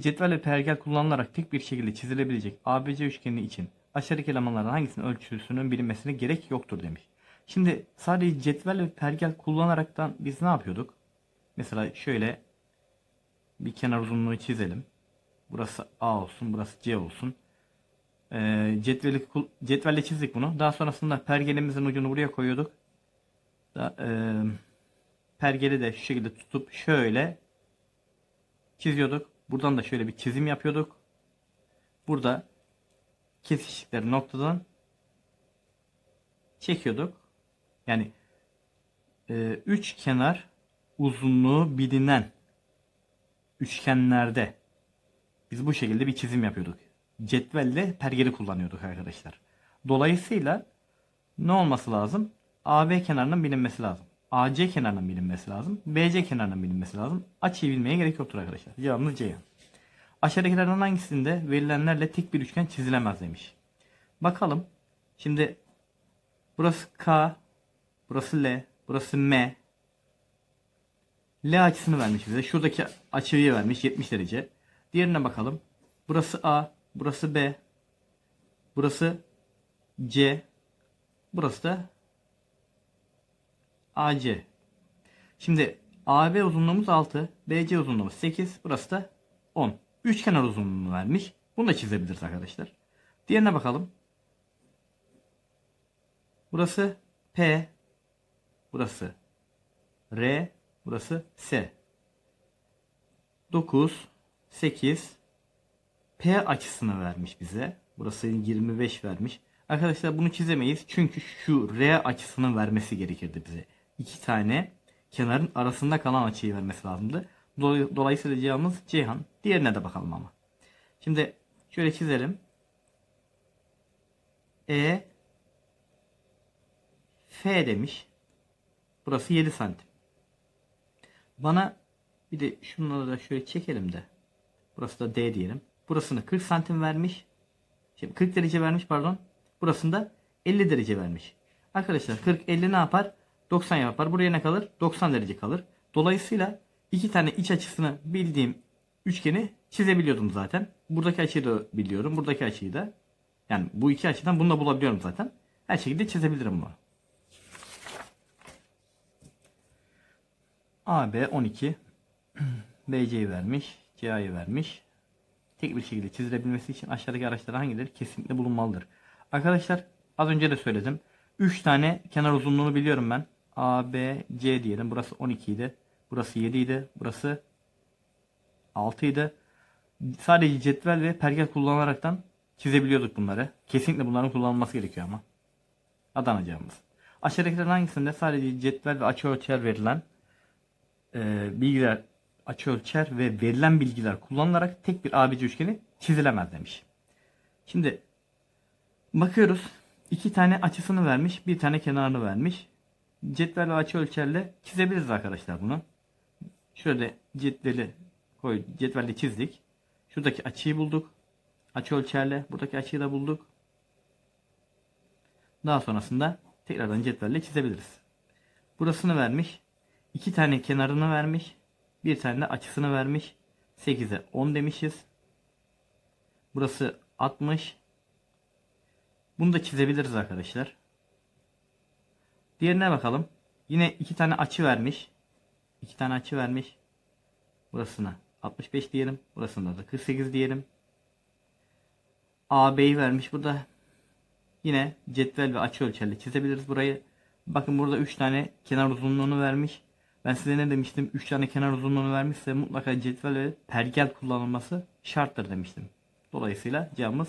Cetvel ve pergel kullanılarak tek bir şekilde çizilebilecek ABC üçgeni için aşağıdaki elemanlardan hangisinin ölçüsünün bilinmesine gerek yoktur demiş. Şimdi sadece cetvel ve pergel kullanaraktan biz ne yapıyorduk? Mesela şöyle bir kenar uzunluğu çizelim. Burası A olsun, burası C olsun. Ee, cetveli, cetvelle çizdik bunu. Daha sonrasında pergelimizin ucunu buraya koyuyorduk. Da, e, pergeli de şu şekilde tutup şöyle çiziyorduk. Buradan da şöyle bir çizim yapıyorduk. Burada kesişikleri noktadan çekiyorduk. Yani e, üç kenar uzunluğu bilinen üçgenlerde biz bu şekilde bir çizim yapıyorduk. Cetvelle pergeli kullanıyorduk arkadaşlar. Dolayısıyla ne olması lazım? AB kenarının bilinmesi lazım. AC kenarının bilinmesi lazım. BC kenarının bilinmesi lazım. Açıyı bilmeye gerek yoktur arkadaşlar. Cevabımız C. Aşağıdakilerden hangisinde verilenlerle tek bir üçgen çizilemez demiş. Bakalım. Şimdi burası K, burası L, burası M. L açısını vermiş bize. Şuradaki açıyı vermiş 70 derece. Diğerine bakalım. Burası A, burası B, burası C, burası da AC. Şimdi AB uzunluğumuz 6, BC uzunluğumuz 8, burası da 10. Üçkenar uzunluğunu vermiş. Bunu da çizebiliriz arkadaşlar. Diğerine bakalım. Burası P, burası R, burası S. 9, 8, P açısını vermiş bize. Burası 25 vermiş. Arkadaşlar bunu çizemeyiz. Çünkü şu R açısını vermesi gerekirdi bize. İki tane kenarın arasında kalan açıyı vermesi lazımdı. Dolay- Dolayısıyla cevabımız Ceyhan. Diğerine de bakalım ama. Şimdi şöyle çizelim. E F demiş. Burası 7 santim. Bana bir de şunları da şöyle çekelim de. Burası da D diyelim. Burasını 40 santim vermiş. Şimdi 40 derece vermiş pardon. Burasını da 50 derece vermiş. Arkadaşlar 40 50 ne yapar? 90 yapar. Buraya ne kalır? 90 derece kalır. Dolayısıyla iki tane iç açısını bildiğim üçgeni çizebiliyordum zaten. Buradaki açıyı da biliyorum. Buradaki açıyı da. Yani bu iki açıdan bunu da bulabiliyorum zaten. Her şekilde çizebilirim bunu. AB 12 BC'yi vermiş. CA'yı vermiş. Tek bir şekilde çizilebilmesi için aşağıdaki araçlar hangileri kesinlikle bulunmalıdır. Arkadaşlar az önce de söyledim. 3 tane kenar uzunluğunu biliyorum ben. A, B, C diyelim. Burası 12 idi. Burası 7 idi. Burası 6 idi. Sadece cetvel ve pergel kullanaraktan çizebiliyorduk bunları. Kesinlikle bunların kullanılması gerekiyor ama. Adana cevabımız. Aşağıdakilerin hangisinde sadece cetvel ve açıölçer verilen e, bilgiler açıölçer ve verilen bilgiler kullanılarak tek bir ABC üçgeni çizilemez demiş. Şimdi bakıyoruz. iki tane açısını vermiş, bir tane kenarını vermiş. Cetvel ve açıölçerle çizebiliriz arkadaşlar bunu. Şöyle cetveli koy, cetvelle çizdik. Şuradaki açıyı bulduk. Açıölçerle buradaki açıyı da bulduk. Daha sonrasında tekrardan cetvelle çizebiliriz. Burasını vermiş. iki tane kenarını vermiş. Bir tane de açısını vermiş. 8'e 10 demişiz. Burası 60. Bunu da çizebiliriz arkadaşlar. Diğerine bakalım. Yine iki tane açı vermiş. İki tane açı vermiş. Burasına 65 diyelim. Burasında da 48 diyelim. AB'yi vermiş burada. Yine cetvel ve açı ölçerle çizebiliriz burayı. Bakın burada 3 tane kenar uzunluğunu vermiş. Ben size ne demiştim? 3 tane kenar uzunluğunu vermişse mutlaka cetvel ve pergel kullanılması şarttır demiştim. Dolayısıyla cevabımız